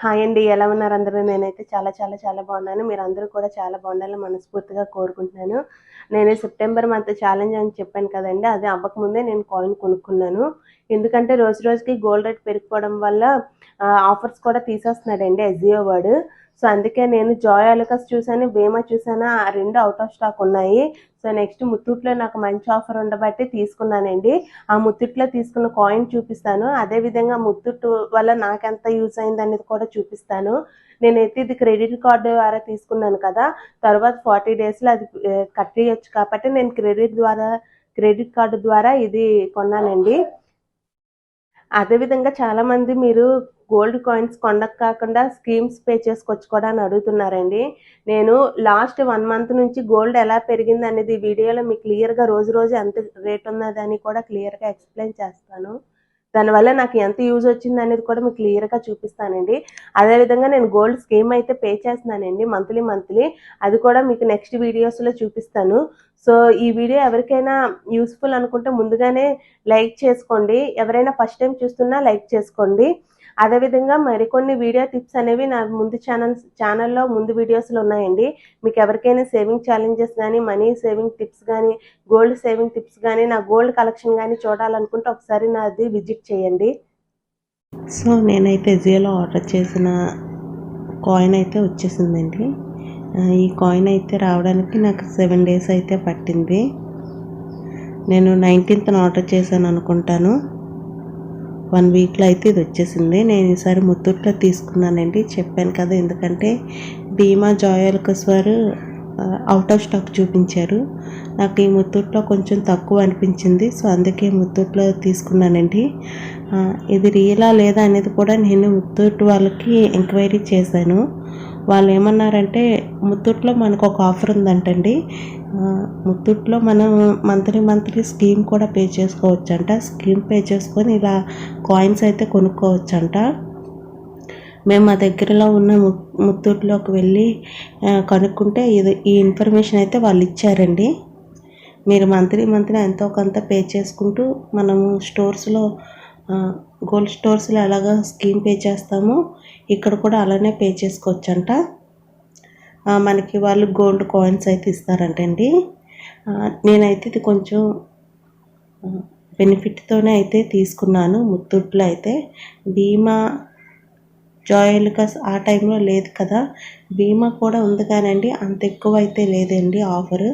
Hi అండి ఎలా ఉన్నారు అందరూ? నేనైతే చాలా చాలా చాలా బాగున్నాను. మీరు అందరూ కూడా చాలా బాగుండాలని మనస్ఫూర్తిగా కోరుకుంటున్నాను. నేను సెప్టెంబర్ మంత్ ఛాలెంజ్ అని చెప్పాను కదండి అది అవ్వకముందే నేను కాయిన్ కొనుక్కున్నాను. ఎందుకంటే రోజు రోజుకి గోల్డ్ రేట్ పెరిగిపోవడం వల్ల ఆఫర్స్ కూడా తీసేస్తున్నాడండి ఎస్జియో వాడు. సో అందుకే నేను జాయ్ అలకస్ చూసాను బీమా చూసాను ఆ రెండు అవుట్ ఆఫ్ స్టాక్ ఉన్నాయి. సో నెక్స్ట్ ముత్తూట్లో నాకు మంచి ఆఫర్ ఉండబట్టి తీసుకున్నానండి. ఆ ముత్తూట్లో తీసుకున్న కాయిన్ చూపిస్తాను. అదే విధంగా ముత్తూట్ వల్ల నాకు ఎంత యూజ్ అయింది అనేది కూడా చూపిస్తాను. నేనైతే ఇది క్రెడిట్ కార్డు ద్వారా తీసుకున్నాను కదా. తర్వాత ఫార్టీ డేస్లో అది కట్టేయచ్చు కాబట్టి నేను క్రెడిట్ ద్వారా క్రెడిట్ కార్డు ద్వారా ఇది కొన్నానండి. అదేవిధంగా చాలామంది మీరు గోల్డ్ కాయిన్స్ కొండకు కాకుండా స్కీమ్స్ పే చేసుకోవచ్చు కూడా అని అడుగుతున్నారండి. నేను లాస్ట్ వన్ మంత్ నుంచి గోల్డ్ ఎలా పెరిగింది అనేది వీడియోలో మీకు క్లియర్గా రోజు రోజు ఎంత రేట్ ఉన్నదని కూడా క్లియర్గా ఎక్స్ప్లెయిన్ చేస్తాను. దానివల్ల నాకు ఎంత యూజ్ వచ్చింది అనేది కూడా మీకు క్లియర్గా చూపిస్తానండి. అదేవిధంగా నేను గోల్డ్ స్కీమ్ అయితే పే చేస్తున్నానండి మంత్లీ మంత్లీ. అది కూడా మీకు నెక్స్ట్ వీడియోస్లో చూపిస్తాను. సో ఈ వీడియో ఎవరికైనా యూస్ఫుల్ అనుకుంటే ముందుగానే లైక్ చేసుకోండి. ఎవరైనా ఫస్ట్ టైం చూస్తున్నా లైక్ చేసుకోండి. అదేవిధంగా మరికొన్ని వీడియో టిప్స్ అనేవి నా ముందు ఛానల్స్ ఛానల్లో ముందు వీడియోస్లో ఉన్నాయండి. మీకు ఎవరికైనా సేవింగ్ ఛాలెంజెస్ కానీ మనీ సేవింగ్ టిప్స్ కానీ గోల్డ్ సేవింగ్ టిప్స్ కానీ నా గోల్డ్ కలెక్షన్ కానీ చూడాలనుకుంటే ఒకసారి నాది విజిట్ చేయండి. సో నేనైతే జియోలో ఆర్డర్ చేసిన కాయిన్ అయితే వచ్చేసిందండి. ఈ కాయిన్ అయితే రావడానికి నాకు సెవెన్ డేస్ అయితే పట్టింది. నేను నైన్టీన్త్న ఆర్డర్ చేశాను అనుకుంటాను. వన్ వీక్లో అయితే ఇది వచ్చేసింది. నేను ఈసారి ముత్తూట్లో తీసుకున్నానండి. చెప్పాను కదా ఎందుకంటే భీమా జాయల్కస్ వారు అవుట్ ఆఫ్ స్టాక్ చూపించారు. నాకు ఈ ముత్తూట్లో కొంచెం తక్కువ అనిపించింది. సో అందుకే ముత్తూట్లో తీసుకున్నానండి. ఇది రియలా లేదా అనేది కూడా నేను ముత్తూట్ వాళ్ళకి ఎంక్వైరీ చేశాను. వాళ్ళు ఏమన్నారంటే ముత్తూట్లో మనకు ఒక ఆఫర్ ఉందంటండి. ముత్తూట్లో మనం మంత్లీ మంత్లీ స్కీమ్ కూడా పే చేసుకోవచ్చంట. స్కీమ్ పే చేసుకొని ఇలా కాయిన్స్ అయితే కొనుక్కోవచ్చంట. మేము మా దగ్గరలో ఉన్న ముత్తూట్లోకి వెళ్ళి కనుక్కుంటే ఇది ఈ ఇన్ఫర్మేషన్ అయితే వాళ్ళు ఇచ్చారండి మీరు మంత్లీ మంత్లీ ఎంతో కొంత పే చేసుకుంటూ మనము స్టోర్స్లో గోల్డ్ స్టోర్స్లో ఎలాగ స్కీమ్ పే చేస్తామో ఇక్కడ కూడా అలానే పే చేసుకోవచ్చంట. మనకి వాళ్ళు గోల్డ్ కాయిన్స్ అయితే ఇస్తారంటండి. నేనైతే ఇది కొంచెం బెనిఫిట్తోనే అయితే తీసుకున్నాను ముత్తూట్లో అయితే. బీమా జాయల్కస్ ఆ టైంలో లేదు కదా. బీమా కూడా ఉంది కానండి అంత ఎక్కువ అయితే లేదండి ఆఫర్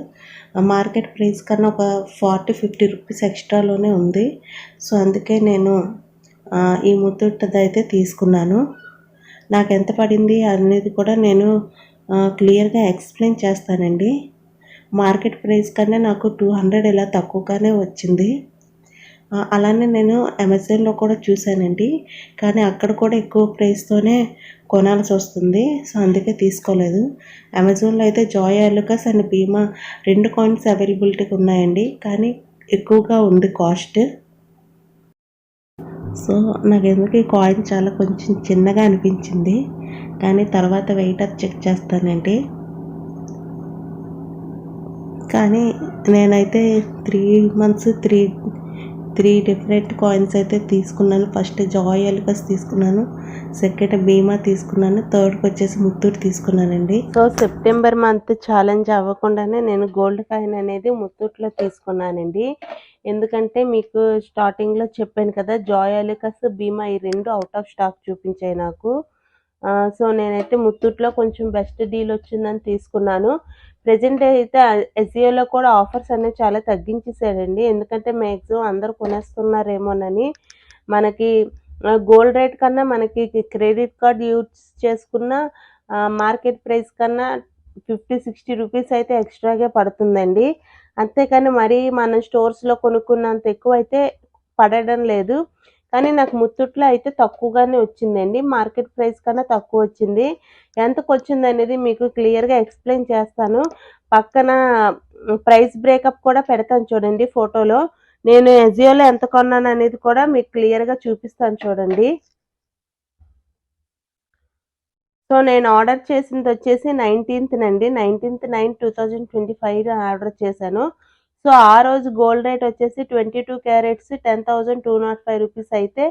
మార్కెట్ ప్రైస్ కన్నా ఒక ఫార్టీ ఫిఫ్టీ రూపీస్ ఎక్స్ట్రాలోనే ఉంది. సో అందుకే నేను ఈ ముత్తూట్ది అయితే తీసుకున్నాను. నాకు ఎంత పడింది అనేది కూడా నేను క్లియర్గా ఎక్స్ప్లెయిన్ చేస్తానండి. మార్కెట్ ప్రైస్ కన్నా నాకు టూ హండ్రెడ్ ఇలా తక్కువగానే వచ్చింది. అలానే నేను అమెజాన్లో కూడా చూశానండి. కానీ అక్కడ కూడా ఎక్కువ ప్రైస్తోనే కొనాల్సి వస్తుంది. సో అందుకే తీసుకోలేదు. అమెజాన్లో అయితే జాయ్ అలుకస్ అండ్ బీమా రెండు కాయిన్స్ అవైలబిలిటీగా ఉన్నాయండి. కానీ ఎక్కువగా ఉంది కాస్ట్. సో నాకు ఎందుకు ఈ కాయిన్ చాలా కొంచెం చిన్నగా అనిపించింది. కానీ తర్వాత వెయిట్ అది చెక్ చేస్తానండి. కానీ నేనైతే three months three three different coins అయితే తీసుకున్నాను. ఫస్ట్ జాయ్ ఎల్కస్ తీసుకున్నాను. సెకండ్ బీమా తీసుకున్నాను. థర్డ్కి వచ్చేసి ముత్తూరు తీసుకున్నానండి. సో సెప్టెంబర్ మంత్ ఛాలెంజ్ అవ్వకుండానే నేను గోల్డ్ కాయిన్ అనేది ముత్తూట్లో తీసుకున్నానండి. ఎందుకంటే మీకు స్టార్టింగ్లో చెప్పాను కదా జాయ్ ఎల్కస్ బీమా ఈ రెండు అవుట్ ఆఫ్ స్టాక్ చూపించాయి నాకు. సో నేనైతే ముత్తూట్లో కొంచెం బెస్ట్ డీల్ వచ్చిందని తీసుకున్నాను. ప్రజెంట్ అయితే ఎస్జియోలో కూడా ఆఫర్స్ అనేవి చాలా తగ్గించేసాడండి ఎందుకంటే మ్యాక్సిమం అందరు కొనేస్తున్నారేమోనని. మనకి గోల్డ్ రేట్ కన్నా మనకి క్రెడిట్ కార్డ్ యూజ్ చేసుకున్న మార్కెట్ ప్రైస్ కన్నా ఫిఫ్టీ సిక్స్టీ రూపీస్ అయితే ఎక్స్ట్రాగా పడుతుందండి. అంతేకాని మరీ మనం స్టోర్స్లో కొనుక్కున్నంత ఎక్కువ అయితే పడడం లేదు. కానీ నాకు ముత్తుట్లో అయితే తక్కువగానే వచ్చిందండి. మార్కెట్ ప్రైస్ కన్నా తక్కువ వచ్చింది. ఎంతకు వచ్చింది అనేది మీకు క్లియర్గా ఎక్స్ప్లెయిన్ చేస్తాను. పక్కన ప్రైస్ బ్రేకప్ కూడా పెడతాను చూడండి ఫోటోలో. నేను ఎజియోలో ఎంత కొన్నాను అనేది కూడా మీకు క్లియర్గా చూపిస్తాను చూడండి. సో నేను ఆర్డర్ చేసింది వచ్చేసి నైన్టీన్త్ నండి nineteenth nine two thousand twenty five order చేశాను. సో ఆ రోజు గోల్డ్ రేట్ వచ్చేసి twenty two carats ten thousand two nought five rupees అయితే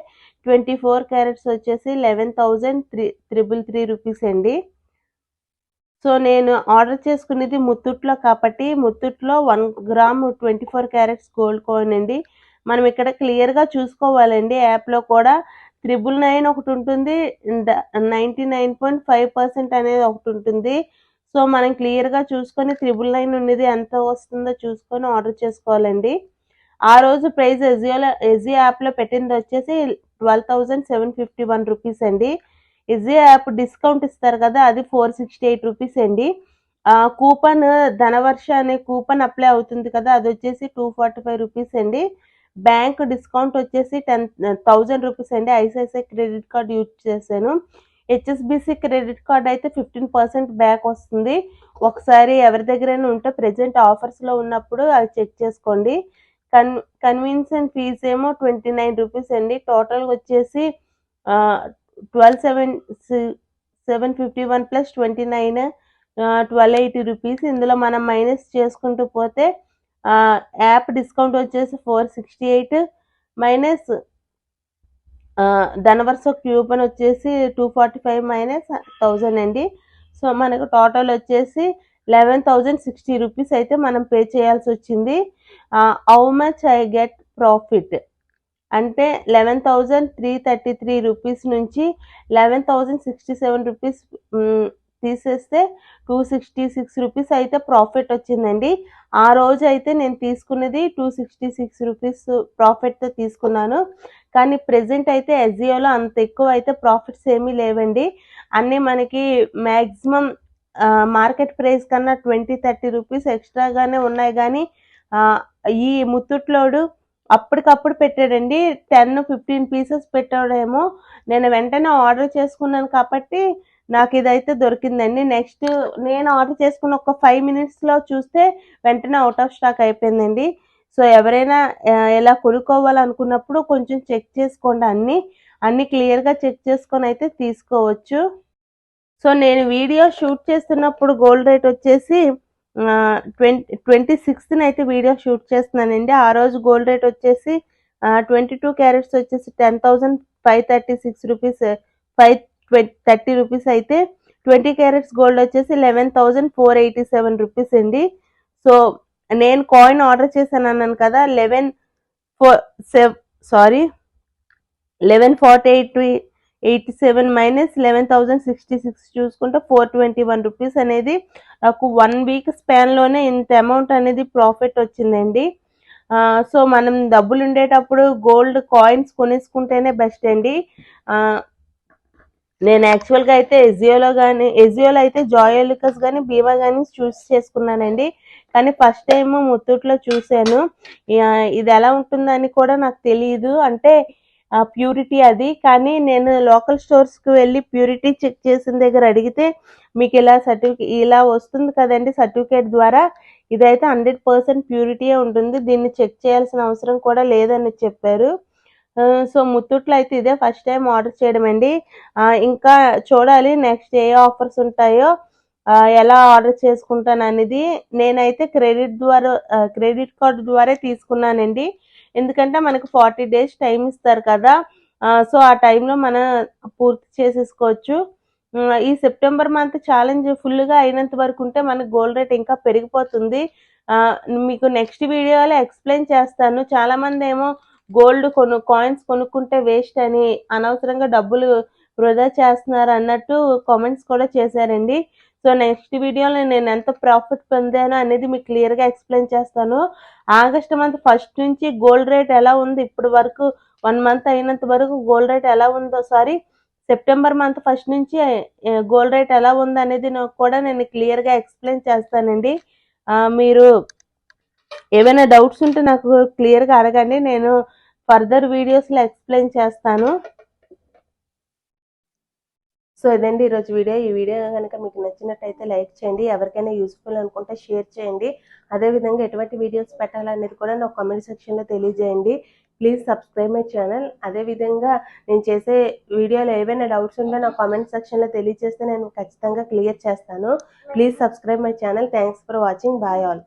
ట్వంటీ ఫోర్ క్యారెట్స్ వచ్చేసి eleven thousand three triple three rupees అండి. సో నేను ఆర్డర్ చేసుకునేది ముత్తుట్లో కాబట్టి ముత్తుట్లో one gram twenty four carats gold coin అండి. మనం ఇక్కడ క్లియర్గా చూసుకోవాలండి. యాప్లో కూడా త్రిబుల్ నైన్ ఒకటి ఉంటుంది ninety nine point five percent అనేది ఒకటి ఉంటుంది. సో మనం క్లియర్గా చూసుకొని త్రిబుల్ నైన్ ఉన్నది ఎంత వస్తుందో చూసుకొని ఆర్డర్ చేసుకోవాలండి. ఆ రోజు ప్రైస్ ఎజియోలో ఎజియో యాప్లో పెట్టింది వచ్చేసి twelve thousand seven fifty one rupees అండి. ఎజియో యాప్ డిస్కౌంట్ ఇస్తారు కదా అది ఫోర్ సిక్స్టీ ఎయిట్ రూపీస్ అండి. కూపన్ ధనవర్ష అనే కూపన్ అప్లై అవుతుంది కదా అది వచ్చేసి టూ ఫార్టీ ఫైవ్ రూపీస్ అండి. బ్యాంక్ డిస్కౌంట్ వచ్చేసి టెన్ థౌజండ్ రూపీస్ అండి. ఐసిఐసిఐ క్రెడిట్ కార్డ్ యూజ్ చేశాను. హెచ్ఎస్బిసి క్రెడిట్ కార్డ్ అయితే ఫిఫ్టీన్ పర్సెంట్ బ్యాక్ వస్తుంది. ఒకసారి ఎవరి దగ్గరైనా ఉంటే ప్రెజెంట్ ఆఫర్స్లో ఉన్నప్పుడు అది చెక్ చేసుకోండి. కన్ కన్వీన్సెంట్ ఫీజ్ ఏమో ట్వంటీ నైన్ రూపీస్ అండి టోటల్గా వచ్చేసి twelve seven seven fifty one plus twenty nine twelve eighty rupees ఇందులో మనం మైనస్ చేసుకుంటూ పోతే యాప్ డిస్కౌంట్ వచ్చేసి four sixty eight minus Dhanavarsha coupon వచ్చేసి two forty five minus thousand అండి. సో మనకు టోటల్ వచ్చేసి లెవెన్ థౌజండ్ సిక్స్టీ రూపీస్ అయితే మనం పే చేయాల్సి వచ్చింది. How much I get profit అంటే eleven thousand three thirty three rupees నుంచి eleven thousand sixty seven rupees తీసేస్తే టూ సిక్స్టీ సిక్స్ రూపీస్ అయితే ప్రాఫిట్ వచ్చిందండి. ఆ రోజు అయితే నేను తీసుకున్నది టూ సిక్స్టీ సిక్స్ రూపీస్ ప్రాఫిట్తో తీసుకున్నాను. కానీ ప్రెజెంట్ అయితే ఎస్జియోలో అంత ఎక్కువ అయితే ప్రాఫిట్స్ ఏమీ లేవండి. అన్నీ మనకి మ్యాక్సిమం మార్కెట్ ప్రైస్ కన్నా ట్వంటీ థర్టీ రూపీస్ ఎక్స్ట్రాగానే ఉన్నాయి. కానీ ఈ ముత్తుట్లోడు అప్పటికప్పుడు పెట్టాడండి. టెన్ ఫిఫ్టీన్ పీసెస్ పెట్టాడేమో. నేను వెంటనే ఆర్డర్ చేసుకున్నాను కాబట్టి నాకు ఇదైతే దొరికిందండి. నెక్స్ట్ నేను ఆర్డర్ చేసుకున్న ఒక ఫైవ్ మినిట్స్లో చూస్తే వెంటనే అవుట్ ఆఫ్ స్టాక్ అయిపోయిందండి. సో ఎవరైనా ఎలా కొనుక్కోవాలనుకున్నప్పుడు కొంచెం చెక్ చేసుకోండి అన్నీ అన్నీ క్లియర్గా చెక్ చేసుకొని అయితే తీసుకోవచ్చు. సో నేను వీడియో షూట్ చేస్తున్నప్పుడు గోల్డ్ రేట్ వచ్చేసి ట్వంటీ ట్వంటీ సిక్స్త్ని అయితే వీడియో షూట్ చేస్తున్నానండి. ఆ రోజు గోల్డ్ రేట్ వచ్చేసి ట్వంటీ టూ క్యారెట్స్ వచ్చేసి ten thousand five thirty six rupees five twenty thirty rupees అయితే ట్వంటీ క్యారెట్స్ గోల్డ్ వచ్చేసి eleven thousand four eighty seven rupees అండి. సో నేను కాయిన్ ఆర్డర్ చేశాను అన్నాను కదా eleven four seven sorry eleven forty eight eighty seven minus eleven thousand sixty six చూసుకుంటే four twenty one rupees అనేది నాకు వన్ వీక్ స్పాన్లోనే ఇంత అమౌంట్ అనేది ప్రాఫిట్ వచ్చిందండి. సో మనం డబ్బులు ఉండేటప్పుడు గోల్డ్ కాయిన్స్ కొనేసుకుంటేనే బెస్ట్ అండి. నేను యాక్చువల్గా అయితే ఎజియోలో కానీ ఎజియోలో అయితే జాయోలికస్ కానీ బీమా కానీ చూస్ చేసుకున్నానండి. కానీ ఫస్ట్ టైం ముత్తూట్లో చూశాను. ఇది ఎలా ఉంటుందని కూడా నాకు తెలియదు అంటే ప్యూరిటీ అది. కానీ నేను లోకల్ స్టోర్స్కి వెళ్ళి ప్యూరిటీ చెక్ చేసిన దగ్గర అడిగితే మీకు ఇలా సర్టిఫికేట్ ఇలా వస్తుంది కదండి సర్టిఫికేట్ ద్వారా ఇదైతే హండ్రెడ్ పర్సెంట్ ప్యూరిటీయే ఉంటుంది. దీన్ని చెక్ చేయాల్సిన అవసరం కూడా లేదని చెప్పారు. సో ముత్తూట్లో అయితే ఇదే ఫస్ట్ టైం ఆర్డర్ చేయడం అండి. ఇంకా చూడాలి నెక్స్ట్ ఏ ఆఫర్స్ ఉంటాయో ఎలా ఆర్డర్ చేసుకుంటాను అనేది. నేనైతే క్రెడిట్ ద్వారా క్రెడిట్ కార్డు ద్వారా తీసుకున్నానండి. ఎందుకంటే మనకు ఫార్టీ డేస్ టైం ఇస్తారు కదా. సో ఆ టైంలో మనం పూర్తి చేసేసుకోవచ్చు. ఈ సెప్టెంబర్ మంత్ ఛాలెంజ్ ఫుల్గా అయినంత వరకు ఉంటే మనకు గోల్డ్ రేట్ ఇంకా పెరిగిపోతుంది. మీకు నెక్స్ట్ వీడియోలో ఎక్స్ప్లెయిన్ చేస్తాను. చాలామంది ఏమో గోల్డ్ కొను కాయిన్స్ కొనుక్కుంటే వేస్ట్ అని అనవసరంగా డబ్బులు వృధా చేస్తున్నారు అన్నట్టు కామెంట్స్ కూడా చేశారండి. సో నెక్స్ట్ వీడియోలో నేను ఎంత ప్రాఫిట్ పొందాను అనేది మీకు క్లియర్గా ఎక్స్ప్లెయిన్ చేస్తాను. ఆగస్ట్ మంత్ ఫస్ట్ నుంచి గోల్డ్ రేట్ ఎలా ఉంది? ఇప్పటి వరకు వన్ మంత్ అయినంత వరకు గోల్డ్ రేట్ ఎలా ఉందో సారీ సెప్టెంబర్ మంత్ ఫస్ట్ నుంచి గోల్డ్ రేట్ ఎలా ఉంది అనేది కూడా నేను క్లియర్గా ఎక్స్ప్లెయిన్ చేస్తానండి. మీరు ఏమైనా డౌట్స్ ఉంటే నాకు క్లియర్గా అడగండి. నేను ఫర్దర్ వీడియోస్లో ఎక్స్ప్లెయిన్ చేస్తాను. సో ఇదండి ఈరోజు వీడియో. ఈ వీడియో కనుక మీకు నచ్చినట్టయితే లైక్ చేయండి. ఎవరికైనా యూస్ఫుల్ అనుకుంటే షేర్ చేయండి. అదేవిధంగా ఎటువంటి వీడియోస్ పెట్టాలనేది కూడా నాకు కామెంట్ సెక్షన్లో తెలియజేయండి. Please subscribe my channel. అదేవిధంగా నేను చేసే వీడియోలో ఏవైనా డౌట్స్ ఉంటే నా కామెంట్ సెక్షన్లో తెలియజేస్తే నేను ఖచ్చితంగా క్లియర్ చేస్తాను. Please subscribe my channel. Thanks for watching. Bye all.